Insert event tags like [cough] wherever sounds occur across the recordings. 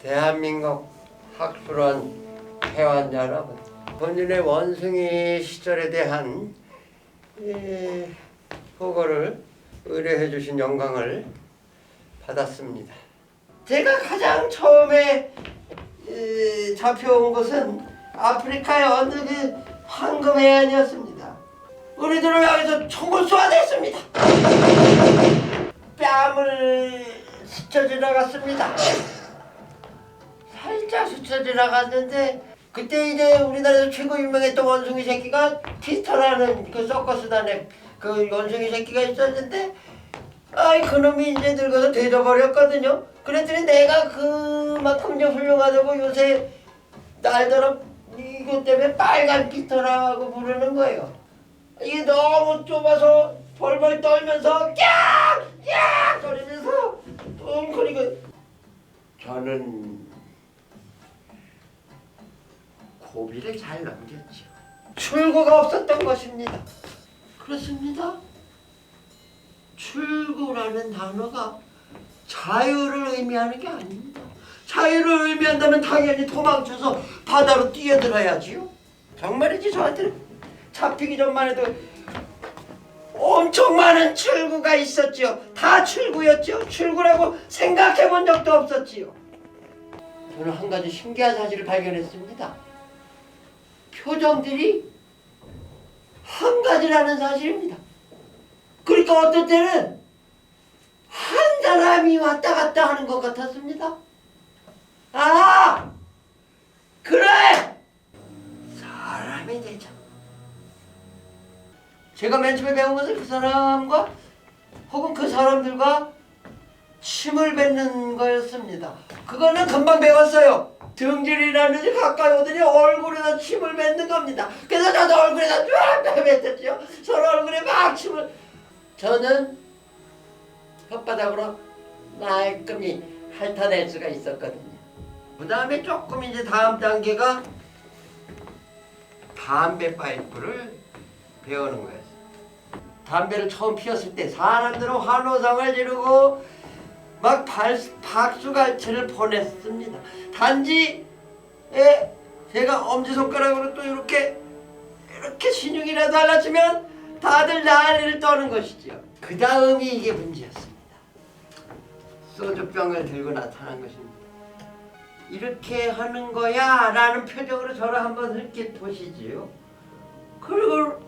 대한민국 학술원 회원 여러분, 본인의 원숭이 시절에 대한 이 보고를 의뢰해 주신 영광을 받았습니다. 제가 가장 처음에 이, 잡혀온 곳은 아프리카의 어느 그 황금 해안이었습니다. 우리들을 향해서 총을 쏘아댔습니다. 뺨을 스쳐 지나갔습니다. 살짝 스쳐 지나갔는데 그때 이제 우리나라에서 최고 유명했던 원숭이 새끼가 티스터라는 그 서커스단의 그 원숭이 새끼가 있었는데 아이 그놈이 이제 늙어서 되져버렸거든요. 그랬더니 내가 그만큼 이제 훌륭하다고 요새 날더러 이것 때문에 빨간 피터라고 부르는 거예요. 이게 너무 좁아서 벌벌 떨면서 깍깍 거리면서 웅크리고 저는 고비를 잘 넘겼죠. 출구가 없었던 것입니다. 그렇습니다. 출구라는 단어가 자유를 의미하는 게 아닙니다. 자유를 의미한다면 당연히 도망쳐서 바다로 뛰어들어야지요. 정말이지 저한테는 잡히기 전만 해도 엄청 많은 출구가 있었지요. 다 출구였지요. 출구라고 생각해 본 적도 없었지요. 저는 한 가지 신기한 사실을 발견했습니다. 표정들이 한 가지라는 사실입니다. 그러니까 어떤 때는 한 사람이 왔다 갔다 하는 것 같았습니다. 아! 그래! 사람이 되자. 제가 맨 처음에 배운 것은 그 사람과 혹은 그 사람들과 침을 뱉는 거였습니다. 그거는 금방 배웠어요. 등질이라는 게 가까이 오더니 얼굴에다 침을 뱉는 겁니다. 그래서 저도 얼굴에다 쫙 뱉었죠. 서로 얼굴에 막 침을. 저는 혓바닥으로 말끔히 핥아낼 수가 있었거든요. 그 다음에 조금 이제 다음 단계가 담배 파이프를 배우는 거였어요. 담배를 처음 피웠을 때 사람들은 환호성을 지르고 막 발, 박수갈채를 보냈습니다. 단지 에 제가 엄지손가락으로 또 이렇게 이렇게 신용이라도 할라치면 다들 난리를 떠는 것이죠. 그 다음이 이게 문제였습니다. 소주병을 들고 나타난 것입니다. 이렇게 하는 거야 라는 표정으로 저를 한번 이렇게 보시지요. 그리고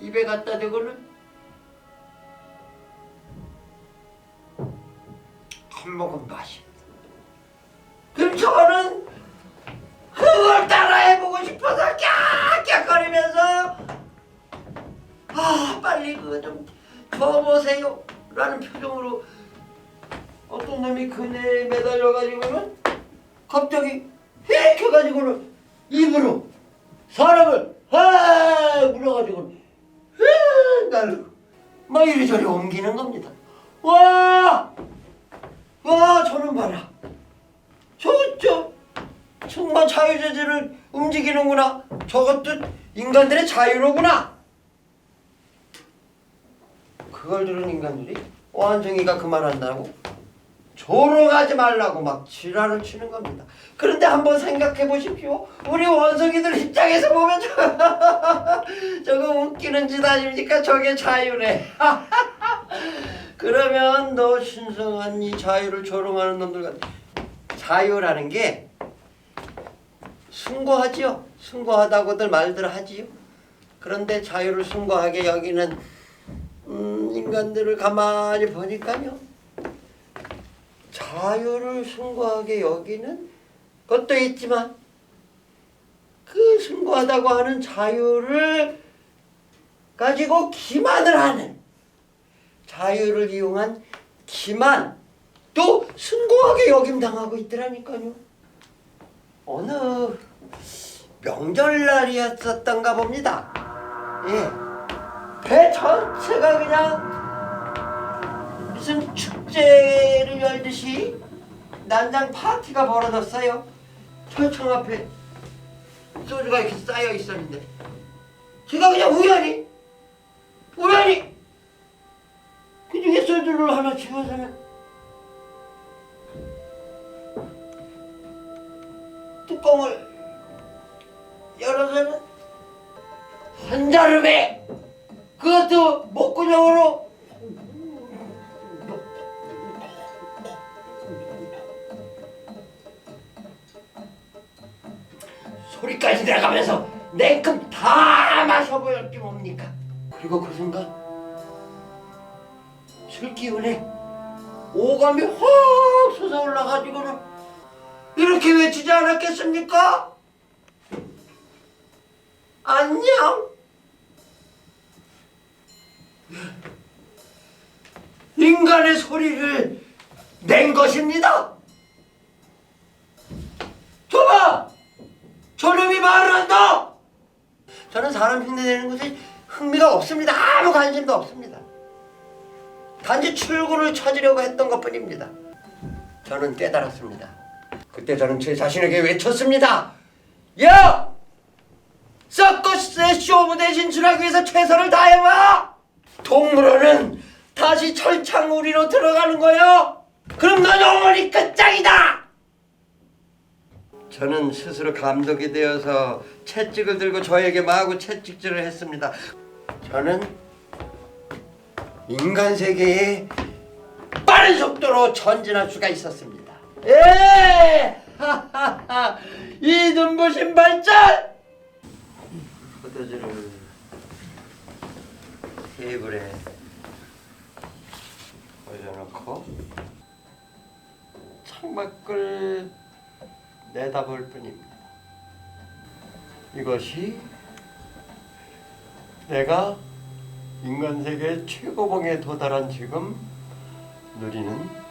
입에 갖다 대고는 한 모금 마십니다. 그럼 저는 그걸 따라 해보고 싶어서 깍깍거리면서 아 빨리 그거 좀 줘보세요 라는 표정으로 어떤 놈이 그네에 매달려가지고는 갑자기 휙 해가지고는 입으로 사람을 하 물어가지고는 휙 날로 막 이리저리 옮기는 겁니다. 와! 와 저는 봐라. 저, 저 정말 자유자재를 움직이는구나. 저것도 인간들의 자유로구나. 그걸 들은 인간들이 완성이가 그만한다고 조롱하지 말라고 막 지랄을 치는 겁니다. 그런데 한번 생각해 보십시오. 우리 원숭이들 입장에서 보면 저, [laughs] 저거 웃기는 짓 아닙니까? 저게 자유네. [laughs] 그러면 너 신성한 이 자유를 조롱하는 놈들 같 자유라는 게 숭고하지요. 숭고하다고들 말들 하지요. 그런데 자유를 숭고하게 여기는 음, 인간들을 가만히 보니까요. 자유를 숭고하게 여기는 것도 있지만 그 숭고하다고 하는 자유를 가지고 기만을 하는 자유를 이용한 기만 또 숭고하게 여김당하고 있더라니까요. 어느 명절날이었었던가 봅니다. 예. 배 전체가 그냥 무슨 축제를 열듯이 난장 파티가 벌어졌어요. 철청 앞에 소주가 이렇게 쌓여 있었는데 제가 그냥 우연히 소주를 하나 집어서는 뚜껑을 열어서는 한자름에 그것도 목구멍으로 소리까지 들어가면서 냉큼 다 마셔보였지 뭡니까? 그리고 그 순간 술 기운에 오감이 확 솟아 올라가지고는 이렇게 외치지 않았겠습니까? 안녕. 인간의 소리를 낸 것입니다. 줘봐 저놈이 말을 한다! 저는 사람 흉내내는 것에 흥미가 없습니다. 아무 관심도 없습니다 단지 출구를 찾으려고 했던 것 뿐입니다. 저는 깨달았습니다. 그때 저는 제 자신에게 외쳤습니다. 야! 서커스의 쇼무대 진출하기 위해서 최선을 다해봐! 동물원은 다시 철창우리로 들어가는 거요! 그럼 넌 영원히 끝장이다! 저는 스스로 감독이 되어서 채찍을 들고 저에게 마구 채찍질을 했습니다. 저는 인간 세계에 빠른 속도로 전진할 수가 있었습니다. 예! [laughs] 이 눈부신 발전! 포도주를 테이블에 올려놓고 창밖을 내다볼 뿐입니다. 이것이 내가 인간 세계 최고봉에 도달한 지금 누리는